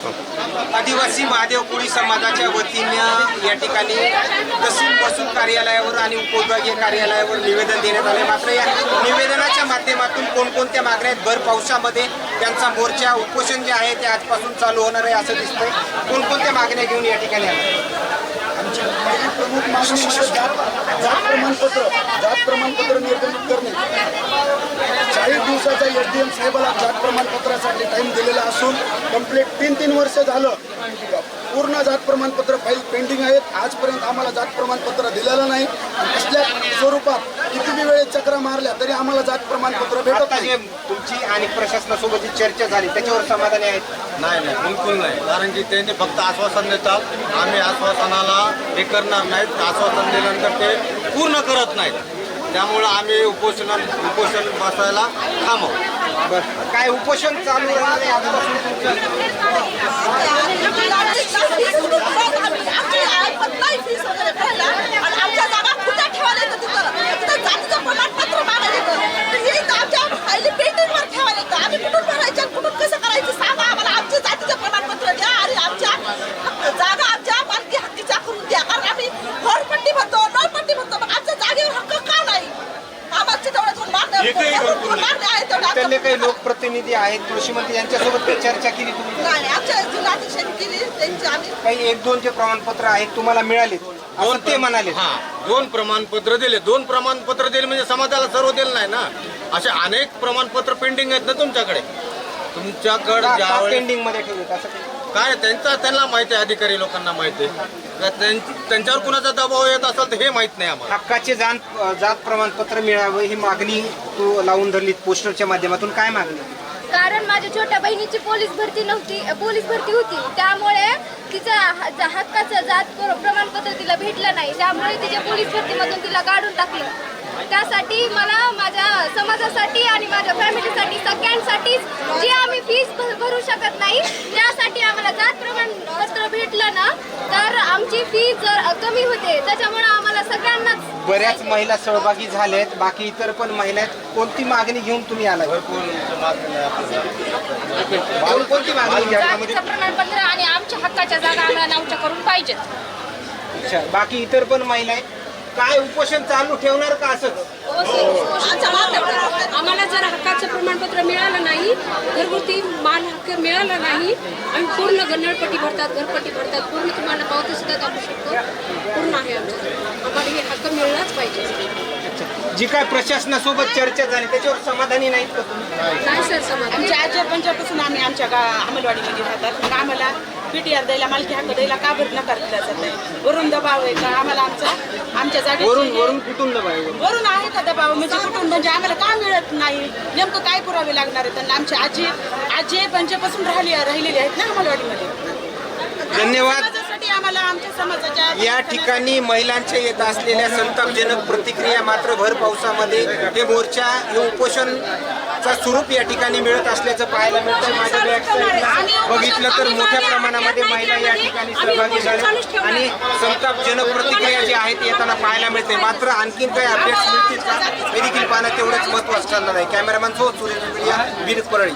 आदिवासी महादेव कोळी समाजाच्या वतीनं या ठिकाणी तहसील महसूल कार्यालयावर आणि उपविभागीय कार्यालयावर निवेदन देण्यात आले मात्र या निवेदनाच्या माध्यमातून कोणकोणत्या मागण्या आहेत? भर पावसामध्ये त्यांचा मोर्चा उपोषण जे आहे ते आजपासून चालू होणार आहे असं दिसतंय. कोणकोणत्या मागण्या घेऊन या ठिकाणी आल्या आमची प्रमुख मागणी जात प्रमाणपत्र जात प्रमाणपत्र डी एम साहेबाला जात प्रमाणपत्रासाठी टाईम दिलेला असून कंप्लीट तीन तीन वर्ष झालं. पूर्ण जात प्रमाणपत्र फाईल पेंडिंग आहेत. आजपर्यंत आम्हाला जात प्रमाणपत्र दिलेलं नाही. कसल्या स्वरूपात किती बी वेळेस चक्रा मारल्या तरी आम्हाला जात प्रमाणपत्र भेटत नाही. तुमची आणि प्रशासनासोबत जी चर्चा झाली त्याच्यावर समाधानी आहेत? नाही नाही बिलकुल नाही. कारण की त्यांनी फक्त आश्वासन देतात. आम्ही आश्वासनाला हे करणार नाहीत. आश्वासन दिल्यानंतर ते पूर्ण करत नाहीत. त्यामुळं आम्ही उपोषण उपोषण बसायला थांबव. बरं. काय उपोषण चालू राहणार आहे आजपासून तुमचं आमच्या जागा कुठे ठेवायला येतं तिथं तिथं जातीचं प्रमाणपत्र मागायला येतं तर हे इथं आमच्या पहिली पेंटिंगवर ठेवायला येतं आम्ही कुठून भरायचं आणि कुठून कसं करायचं सांगा आम्हाला आमच्या जातीचं प्रमाणपत्र द्या आणि आमच्या हक्क- जागा आमच्या मालकी हक्कीच्या करून द्या कारण आम्ही घरपट्टी भरतो नळपट्टी भरतो मग आमच्या जागेवर हक्क का नाही आम्हाला इथले काही लोकप्रतिनिधी आहेत कृषी मंत्री यांच्यासोबत काही चर्चा केली तुम्ही? नाही आमच्या जिल्हाध्यक्षांनी केली त्यांची आम्ही काही एक दोन जे प्रमाणपत्र आहेत तुम्हाला मिळाले? असं ते म्हणाले. हा दोन प्रमाणपत्र दिले. दोन प्रमाणपत्र दिले म्हणजे समाजाला सर्व दिलं नाही ना? असे अनेक प्रमाणपत्र पेंडिंग आहेत ना तुमच्याकडे? तुमच्याकडे ज्यावेळेस पेंडिंगमध्ये ठेवलेत असं काही? काय त्यांचा त्यांना माहिती आहे अधिकारी लोकांना माहिती आहे. का त्यां- त्यांच्यावर कुणाचा दबाव येत असेल तर हे माहीत नाही आम्हाला. हक्काचे जाण जात प्रमाणपत्र मिळावं ही मागणी तू लावून धरली पोस्टरच्या माध्यमातून काय मागणी? कारण माझ्या छोट्या बहिणीची पोलीस भरती नव्हती अ, पोलीस भरती होती. त्यामुळे तिचं ह- ज- हक्काचं जात प्र- प्रमाणपत्र तिला भेटलं नाही. त्यामुळे तिच्या पोलीस भरतीमधून तिला काढून टाकलं. त्यासाठी मला माझ्या समाजासाठी आणि माझ्या फॅमिलीसाठी सगळ्यांसाठीच जी आम्ही फीस भ- भरू शकत नाही त्यासाठी आम्हाला जात प्रमाणपत्र भेटलं ना तर आमची फी जर कमी होते त्याच्यामुळे आम्हाला सगळ्यांनाच बऱ्याच महिला सहभागी झाल्या आहेत बाकी इतर पण महिला आहेत. कोणती मागणी घेऊन तुम्ही आला कोणती मागणी जातीचं प्रमाणपत्र आणि आमच्या हक्काच्या जागा आम्हाला नावच्या करून पाहिजेत. अच्छा बाकी इतर पण महिला आहेत? काय उपोषण चालू ठेवणार का असंच आम्हाला जर हक्काचं प्रमाणपत्र मिळालं नाही घरगुती मान हक्क मिळाला नाही आम्ही पूर्ण गन्नडपट्टी भरतात घरपट्टी भरतात पूर्ण तुम्हाला पावती सुद्धा दाखवू शकतो. पूर्ण आहे आमचं. आम्हाला हे हक्क मिळलाच पाहिजे. जी काय प्रशासनासोबत चर्चा झाली त्याच्यावर समाधानी नाहीत का तुम्ही? नाही सर समाज आमच्या आजी पंजाबपासून आम्ही आमच्या गा अंमलवाडीमध्ये राहतात. मग आम्हाला पीटीआर द्यायला मालकी हक्क द्यायला का बरं नकार दिला जात नाही वरून दबाव आहे का? आम्हाला आमचा आमच्या जागेची वरून वरून कुठून दबाव आहे? वरून आहे का दबाव? म्हणजे कुठून? म्हणजे आम्हाला का मिळत नाही? नेमकं काय पुरावे लागणार आहेत? आणि आमची आजी आजी पंजाबपासून राहिली राहिलेली आहेत ना अंमलवाडीमध्ये धन्यवाद. समाजासाठी आम्हाला आमच्या समाजाच्या या ठिकाणी महिलांच्या येत असलेल्या संतापजनक प्रतिक्रिया मात्र भर पावसामध्ये हे मोर्चा हे उपोषणचा स्वरूप या ठिकाणी मिळत असल्याचं पाहायला मिळतं माझ्या बॅक बघितलं तर मोठ्या प्रमाणामध्ये महिला या ठिकाणी सहभागी झाल्या. आणि संतापजनक प्रतिक्रिया जी आहेत येताना पाहायला मिळते. मात्र आणखीन काही अपडेट्स मिळतील का हे देखील पाहणं तेवढंच महत्त्वाचं ठरणार आहे. Cameraman so Suresh Vineet Parli